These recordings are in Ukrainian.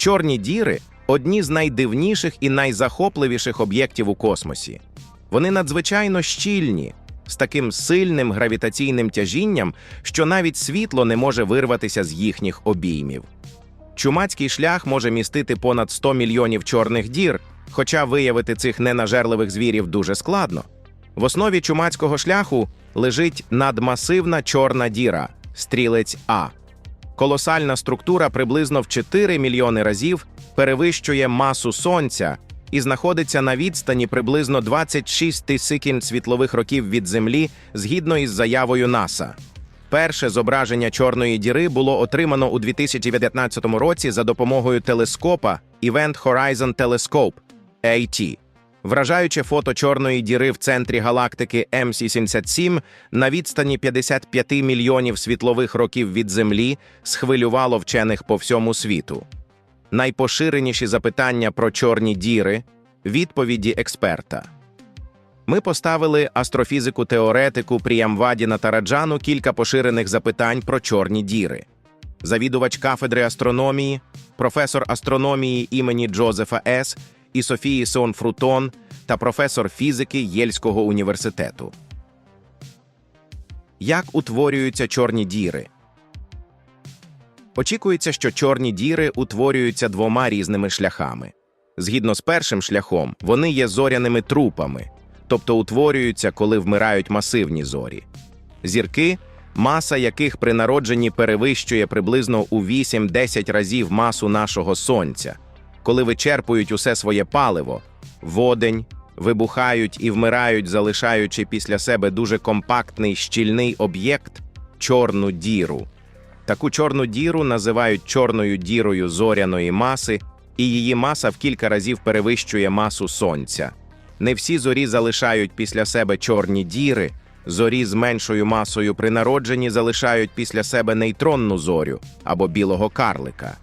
Чорні діри одні з найдивніших і найзахопливіших об'єктів у космосі. Вони надзвичайно щільні, з таким сильним гравітаційним тяжінням, що навіть світло не може вирватися з їхніх обіймів. Чумацький шлях може містити понад 100 мільйонів чорних дір, хоча виявити цих ненажерливих звірів дуже складно. В основі чумацького шляху лежить надмасивна чорна діра стрілець А. Колосальна структура приблизно в 4 мільйони разів перевищує масу Сонця і знаходиться на відстані приблизно 26 тисяч світлових років від Землі згідно із заявою НАСА. Перше зображення чорної діри було отримано у 2019 році за допомогою телескопа Event Horizon Telescope AT. Вражаюче фото чорної діри в центрі галактики М77 на відстані 55 мільйонів світлових років від Землі схвилювало вчених по всьому світу. Найпоширеніші запитання про чорні діри відповіді експерта. Ми поставили астрофізику теоретику Пріямваді Натараджану кілька поширених запитань про чорні діри. Завідувач кафедри астрономії, професор астрономії імені Джозефа С. і Софії Сон Фрутон та професор фізики Єльського університету. Як утворюються чорні діри? Очікується, що чорні діри утворюються двома різними шляхами. Згідно з першим шляхом, вони є зоряними трупами, тобто утворюються, коли вмирають масивні зорі. Зірки, маса яких при народженні перевищує приблизно у 8-10 разів масу нашого сонця, коли вичерпують усе своє паливо, водень, вибухають і вмирають, залишаючи після себе дуже компактний щільний об'єкт чорну діру. Таку чорну діру називають чорною дірою зоряної маси, і її маса в кілька разів перевищує масу Сонця. Не всі зорі залишають після себе чорні діри, зорі з меншою масою при народженні залишають після себе нейтронну зорю або білого карлика.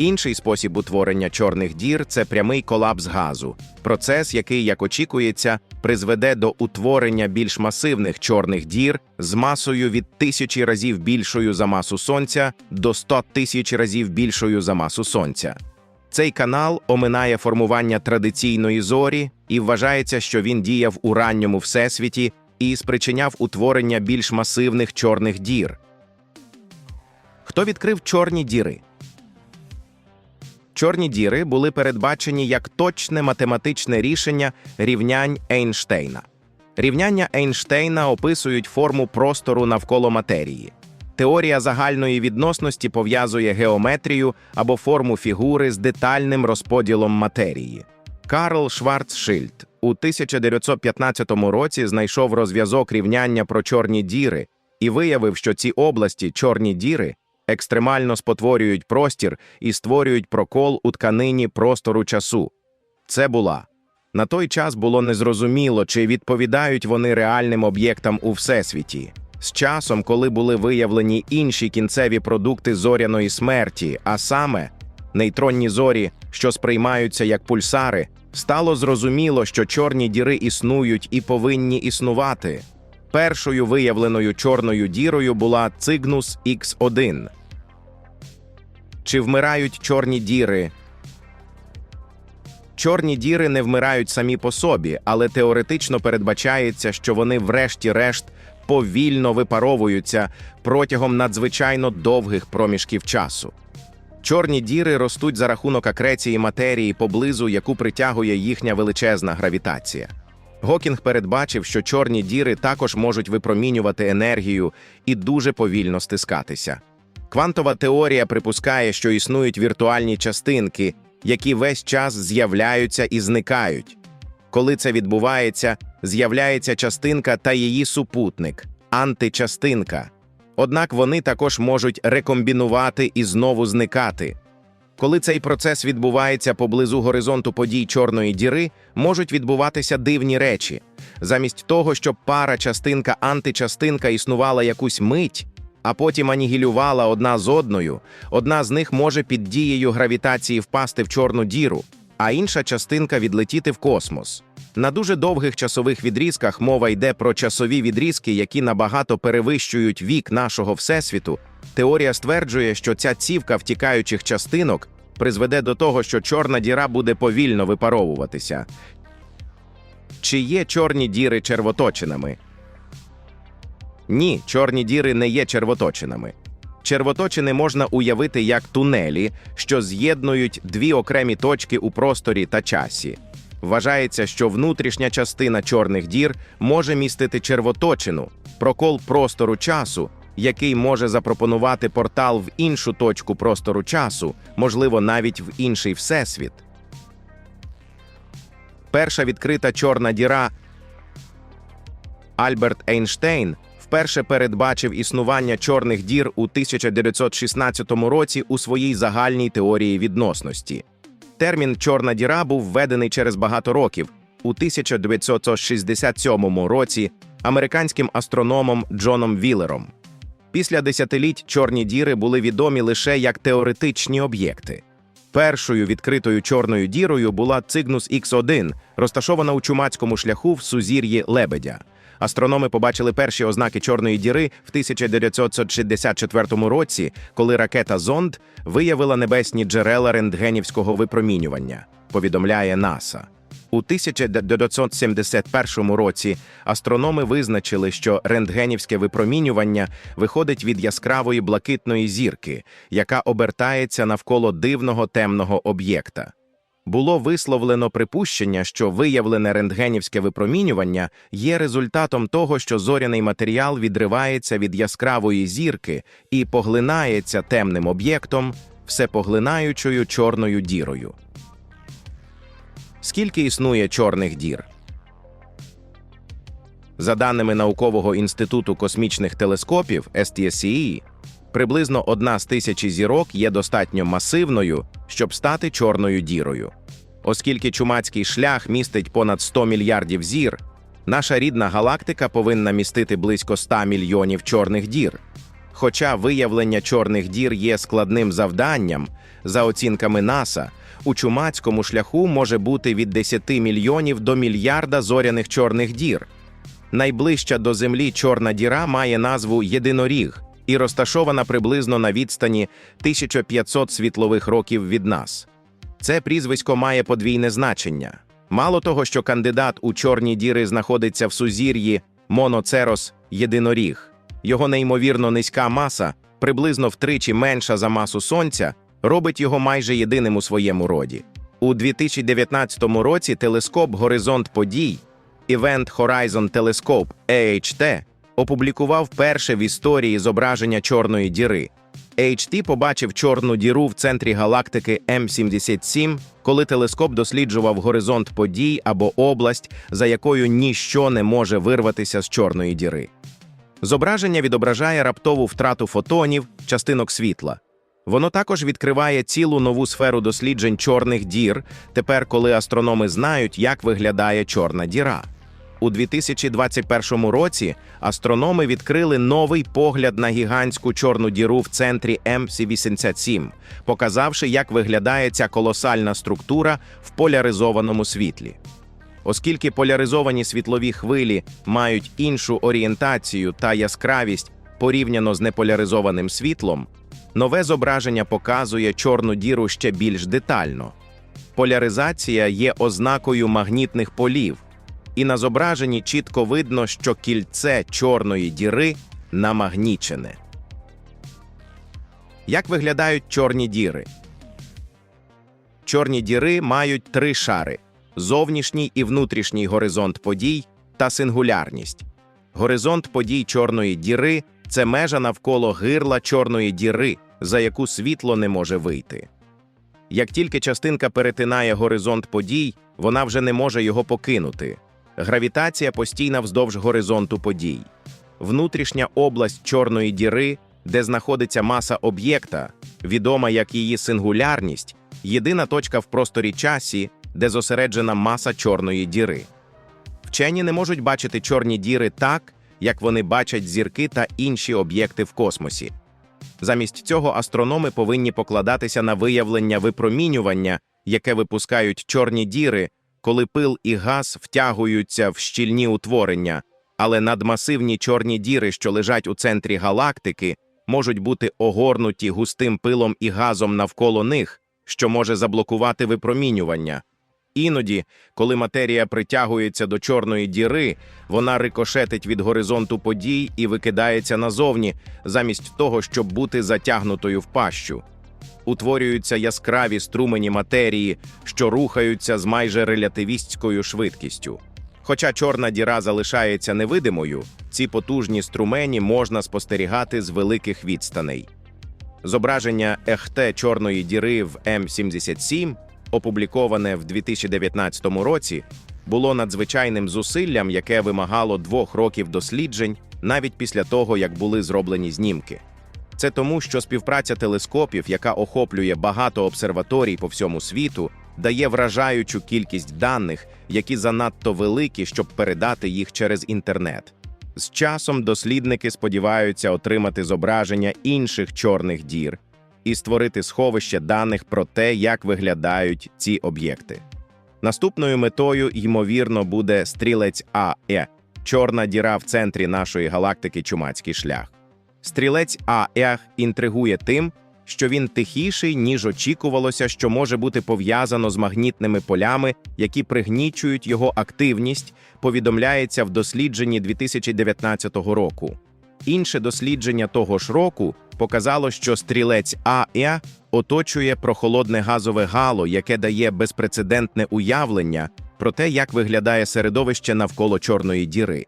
Інший спосіб утворення чорних дір це прямий колапс газу, процес, який, як очікується, призведе до утворення більш масивних чорних дір з масою від тисячі разів більшою за масу Сонця до 100 тисяч разів більшою за масу Сонця. Цей канал оминає формування традиційної зорі і вважається, що він діяв у ранньому всесвіті і спричиняв утворення більш масивних чорних дір. Хто відкрив чорні діри? Чорні діри були передбачені як точне математичне рішення рівнянь Ейнштейна. Рівняння Ейнштейна описують форму простору навколо матерії. Теорія загальної відносності пов'язує геометрію або форму фігури з детальним розподілом матерії. Карл Шварцшильд у 1915 році знайшов розв'язок рівняння про чорні діри і виявив, що ці області чорні діри екстремально спотворюють простір і створюють прокол у тканині простору часу. Це була. На той час було незрозуміло, чи відповідають вони реальним об'єктам у всесвіті. З часом, коли були виявлені інші кінцеві продукти зоряної смерті, а саме нейтронні зорі, що сприймаються як пульсари, стало зрозуміло, що чорні діри існують і повинні існувати. Першою виявленою чорною дірою була Цигнус Х1. Чи вмирають чорні діри? Чорні діри не вмирають самі по собі, але теоретично передбачається, що вони, врешті-решт, повільно випаровуються протягом надзвичайно довгих проміжків часу. Чорні діри ростуть за рахунок акреції матерії поблизу, яку притягує їхня величезна гравітація. Гокінг передбачив, що чорні діри також можуть випромінювати енергію і дуже повільно стискатися. Квантова теорія припускає, що існують віртуальні частинки, які весь час з'являються і зникають. Коли це відбувається, з'являється частинка та її супутник античастинка. Однак вони також можуть рекомбінувати і знову зникати. Коли цей процес відбувається поблизу горизонту подій чорної діри, можуть відбуватися дивні речі. Замість того, щоб пара частинка античастинка існувала якусь мить, а потім анігілювала одна з одною, одна з них може під дією гравітації впасти в чорну діру, а інша частинка відлетіти в космос. На дуже довгих часових відрізках мова йде про часові відрізки, які набагато перевищують вік нашого всесвіту. Теорія стверджує, що ця цівка втікаючих частинок призведе до того, що чорна діра буде повільно випаровуватися. Чи є чорні діри червоточинами? Ні, чорні діри не є червоточинами. Червоточини можна уявити як тунелі, що з'єднують дві окремі точки у просторі та часі. Вважається, що внутрішня частина чорних дір може містити червоточину, прокол простору часу, який може запропонувати портал в іншу точку простору часу, можливо, навіть в інший всесвіт. Перша відкрита чорна діра Альберт Ейнштейн вперше передбачив існування чорних дір у 1916 році у своїй загальній теорії відносності. Термін чорна діра був введений через багато років у 1967 році американським астрономом Джоном Віллером. Після десятиліть чорні діри були відомі лише як теоретичні об'єкти. Першою відкритою чорною дірою була Цигнус Х1, розташована у чумацькому шляху в сузір'ї Лебедя. Астрономи побачили перші ознаки чорної діри в 1964 році, коли ракета Зонд виявила небесні джерела рентгенівського випромінювання, повідомляє НАСА. У 1971 році астрономи визначили, що рентгенівське випромінювання виходить від яскравої блакитної зірки, яка обертається навколо дивного темного об'єкта. Було висловлено припущення, що виявлене рентгенівське випромінювання є результатом того, що зоряний матеріал відривається від яскравої зірки і поглинається темним об'єктом, всепоглинаючою чорною дірою. Скільки існує чорних дір? За даними Наукового інституту космічних телескопів STSCE, приблизно одна з тисячі зірок є достатньо масивною, щоб стати чорною дірою. Оскільки чумацький шлях містить понад 100 мільярдів зір, наша рідна галактика повинна містити близько 100 мільйонів чорних дір. Хоча виявлення чорних дір є складним завданням, за оцінками НАСА, у чумацькому шляху може бути від 10 мільйонів до мільярда зоряних чорних дір. Найближча до Землі чорна діра має назву Єдиноріг і розташована приблизно на відстані 1500 світлових років від нас. Це прізвисько має подвійне значення. Мало того, що кандидат у чорні діри знаходиться в сузір'ї Моноцерос єдиноріг, його неймовірно низька маса, приблизно втричі менша за масу Сонця, робить його майже єдиним у своєму роді. У 2019 році телескоп Горизонт подій Event Horizon Telescope EHT опублікував перше в історії зображення чорної діри. HT побачив чорну діру в центрі галактики М77, коли телескоп досліджував горизонт подій або область, за якою ніщо не може вирватися з чорної діри. Зображення відображає раптову втрату фотонів, частинок світла. Воно також відкриває цілу нову сферу досліджень чорних дір, тепер, коли астрономи знають, як виглядає чорна діра. У 2021 році астрономи відкрили новий погляд на гігантську чорну діру в центрі МС-87, показавши, як виглядає ця колосальна структура в поляризованому світлі. Оскільки поляризовані світлові хвилі мають іншу орієнтацію та яскравість порівняно з неполяризованим світлом, нове зображення показує чорну діру ще більш детально. Поляризація є ознакою магнітних полів і на зображенні чітко видно, що кільце чорної діри намагнічене. Як виглядають чорні діри? Чорні діри мають три шари: зовнішній і внутрішній горизонт подій та сингулярність. Горизонт подій чорної діри це межа навколо гирла чорної діри, за яку світло не може вийти. Як тільки частинка перетинає горизонт подій, вона вже не може його покинути. Гравітація постійна вздовж горизонту подій. Внутрішня область чорної діри, де знаходиться маса об'єкта, відома як її сингулярність, єдина точка в просторі часі, де зосереджена маса чорної діри. Вчені не можуть бачити чорні діри так, як вони бачать зірки та інші об'єкти в космосі. Замість цього астрономи повинні покладатися на виявлення випромінювання, яке випускають чорні діри коли пил і газ втягуються в щільні утворення, але надмасивні чорні діри, що лежать у центрі галактики, можуть бути огорнуті густим пилом і газом навколо них, що може заблокувати випромінювання. Іноді, коли матерія притягується до чорної діри, вона рикошетить від горизонту подій і викидається назовні, замість того, щоб бути затягнутою в пащу. Утворюються яскраві струмені матерії, що рухаються з майже релятивістською швидкістю. Хоча чорна діра залишається невидимою, ці потужні струмені можна спостерігати з великих відстаней. Зображення ехте чорної діри в М77, опубліковане в 2019 році, було надзвичайним зусиллям, яке вимагало двох років досліджень навіть після того, як були зроблені знімки. Це тому, що співпраця телескопів, яка охоплює багато обсерваторій по всьому світу, дає вражаючу кількість даних, які занадто великі, щоб передати їх через інтернет. З часом дослідники сподіваються отримати зображення інших чорних дір і створити сховище даних про те, як виглядають ці об'єкти. Наступною метою, ймовірно, буде стрілець АЕ чорна діра в центрі нашої галактики Чумацький шлях. Стрілець АЕ інтригує тим, що він тихіший, ніж очікувалося, що може бути пов'язано з магнітними полями, які пригнічують його активність, повідомляється в дослідженні 2019 року. Інше дослідження того ж року показало, що стрілець АЕ оточує прохолодне газове гало, яке дає безпрецедентне уявлення про те, як виглядає середовище навколо чорної діри.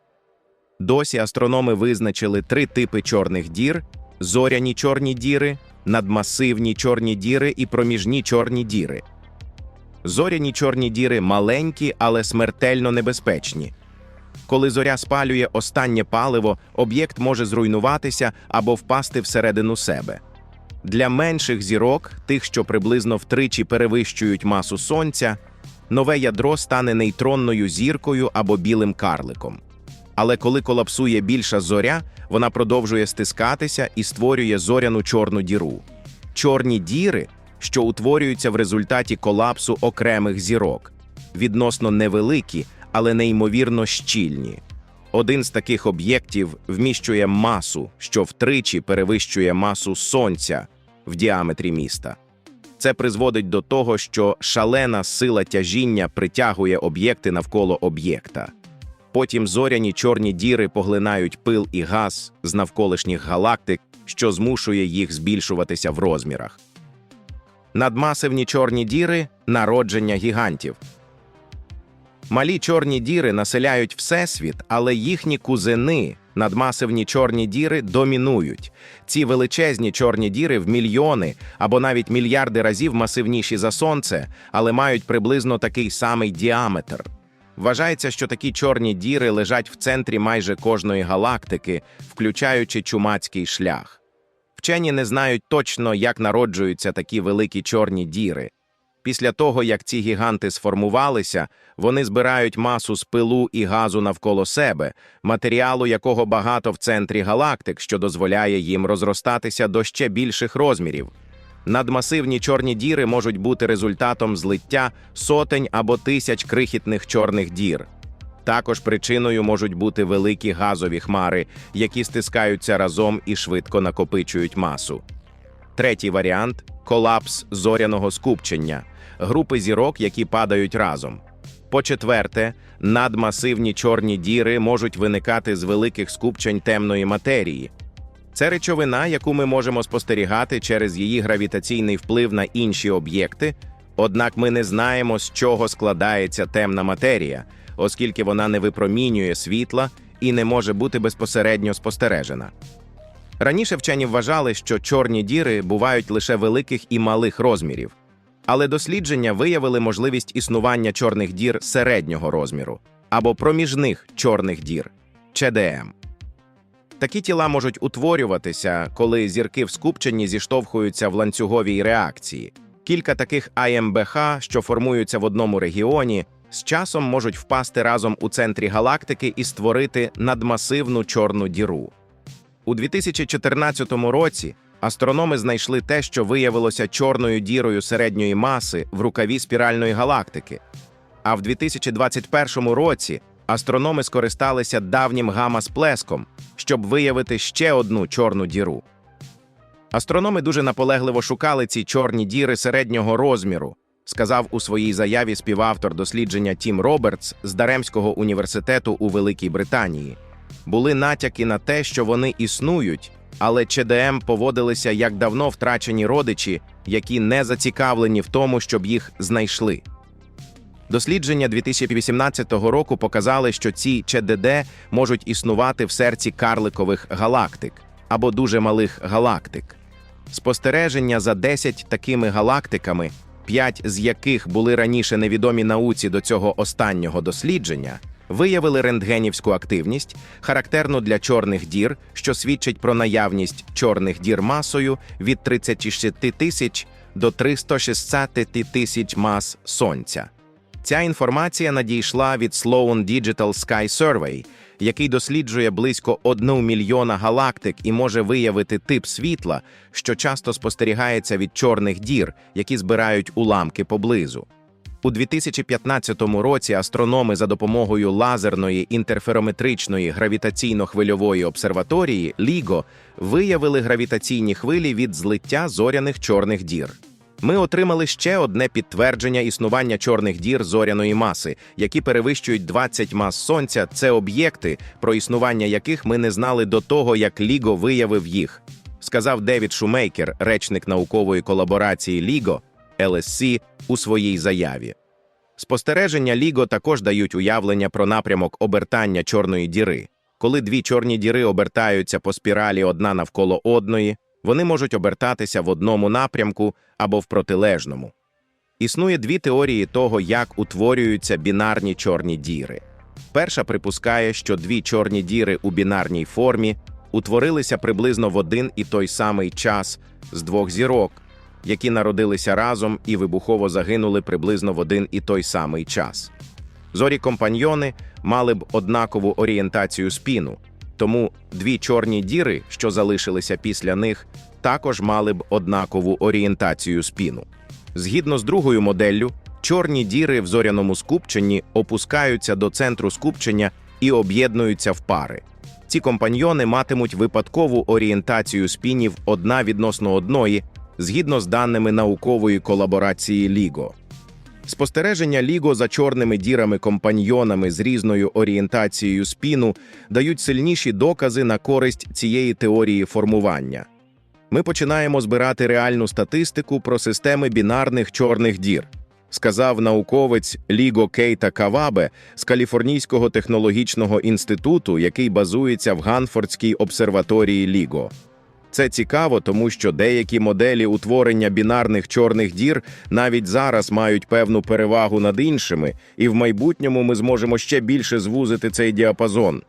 Досі астрономи визначили три типи чорних дір: зоряні чорні діри, надмасивні чорні діри і проміжні чорні діри. Зоряні чорні діри маленькі, але смертельно небезпечні. Коли зоря спалює останнє паливо, об'єкт може зруйнуватися або впасти всередину себе. Для менших зірок, тих, що приблизно втричі перевищують масу сонця, нове ядро стане нейтронною зіркою або білим карликом. Але коли колапсує більша зоря, вона продовжує стискатися і створює зоряну чорну діру. Чорні діри, що утворюються в результаті колапсу окремих зірок, відносно невеликі, але неймовірно щільні. Один з таких об'єктів вміщує масу, що втричі перевищує масу Сонця в діаметрі міста. Це призводить до того, що шалена сила тяжіння притягує об'єкти навколо об'єкта. Потім зоряні чорні діри поглинають пил і газ з навколишніх галактик, що змушує їх збільшуватися в розмірах. Надмасивні чорні діри народження гігантів. Малі чорні діри населяють Всесвіт, але їхні кузени, надмасивні чорні діри, домінують. Ці величезні чорні діри в мільйони або навіть мільярди разів масивніші за Сонце, але мають приблизно такий самий діаметр. Вважається, що такі чорні діри лежать в центрі майже кожної галактики, включаючи чумацький шлях. Вчені не знають точно, як народжуються такі великі чорні діри. Після того, як ці гіганти сформувалися, вони збирають масу з пилу і газу навколо себе, матеріалу якого багато в центрі галактик, що дозволяє їм розростатися до ще більших розмірів. Надмасивні чорні діри можуть бути результатом злиття сотень або тисяч крихітних чорних дір. Також причиною можуть бути великі газові хмари, які стискаються разом і швидко накопичують масу. Третій варіант колапс зоряного скупчення, групи зірок, які падають разом. По-четверте, надмасивні чорні діри можуть виникати з великих скупчень темної матерії. Це речовина, яку ми можемо спостерігати через її гравітаційний вплив на інші об'єкти, однак ми не знаємо, з чого складається темна матерія, оскільки вона не випромінює світла і не може бути безпосередньо спостережена. Раніше вчені вважали, що чорні діри бувають лише великих і малих розмірів, але дослідження виявили можливість існування чорних дір середнього розміру або проміжних чорних дір ЧДМ. Такі тіла можуть утворюватися, коли зірки в скупченні зіштовхуються в ланцюговій реакції. Кілька таких АМБХ, що формуються в одному регіоні, з часом можуть впасти разом у центрі галактики і створити надмасивну чорну діру. У 2014 році астрономи знайшли те, що виявилося чорною дірою середньої маси в рукаві спіральної галактики. А в 2021 році астрономи скористалися давнім гамма-сплеском, щоб виявити ще одну чорну діру. Астрономи дуже наполегливо шукали ці чорні діри середнього розміру, сказав у своїй заяві співавтор дослідження Тім Робертс з Даремського університету у Великій Британії. Були натяки на те, що вони існують, але ЧДМ поводилися як давно втрачені родичі, які не зацікавлені в тому, щоб їх знайшли. Дослідження 2018 року показали, що ці ЧДД можуть існувати в серці карликових галактик або дуже малих галактик. Спостереження за 10 такими галактиками, 5 з яких були раніше невідомі науці до цього останнього дослідження, виявили рентгенівську активність, характерну для чорних дір, що свідчить про наявність чорних дір масою від 36 тисяч до 360 тисяч мас Сонця. Ця інформація надійшла від Sloan Digital Sky Survey, який досліджує близько 1 мільйона галактик і може виявити тип світла, що часто спостерігається від чорних дір, які збирають уламки поблизу. У 2015 році астрономи за допомогою лазерної інтерферометричної гравітаційно-хвильової обсерваторії LIGO виявили гравітаційні хвилі від злиття зоряних чорних дір. Ми отримали ще одне підтвердження існування чорних дір зоряної маси, які перевищують 20 мас сонця. Це об'єкти, про існування яких ми не знали до того, як Ліго виявив їх, сказав Девід Шумейкер, речник наукової колаборації Ліго LSC, у своїй заяві. Спостереження Ліго також дають уявлення про напрямок обертання чорної діри. Коли дві чорні діри обертаються по спіралі одна навколо одної, вони можуть обертатися в одному напрямку або в протилежному. Існує дві теорії того, як утворюються бінарні чорні діри. Перша припускає, що дві чорні діри у бінарній формі утворилися приблизно в один і той самий час з двох зірок, які народилися разом і вибухово загинули приблизно в один і той самий час. Зорі компаньйони мали б однакову орієнтацію спіну, тому дві чорні діри, що залишилися після них, також мали б однакову орієнтацію спіну. Згідно з другою моделлю, чорні діри в зоряному скупченні опускаються до центру скупчення і об'єднуються в пари. Ці компаньйони матимуть випадкову орієнтацію спінів одна відносно одної, згідно з даними наукової колаборації Ліго. Спостереження Ліго за чорними дірами-компаньйонами з різною орієнтацією спіну дають сильніші докази на користь цієї теорії формування. Ми починаємо збирати реальну статистику про системи бінарних чорних дір, сказав науковець Ліго Кейта Кавабе з Каліфорнійського технологічного інституту, який базується в Ганфордській обсерваторії Ліго. Це цікаво, тому що деякі моделі утворення бінарних чорних дір навіть зараз мають певну перевагу над іншими, і в майбутньому ми зможемо ще більше звузити цей діапазон.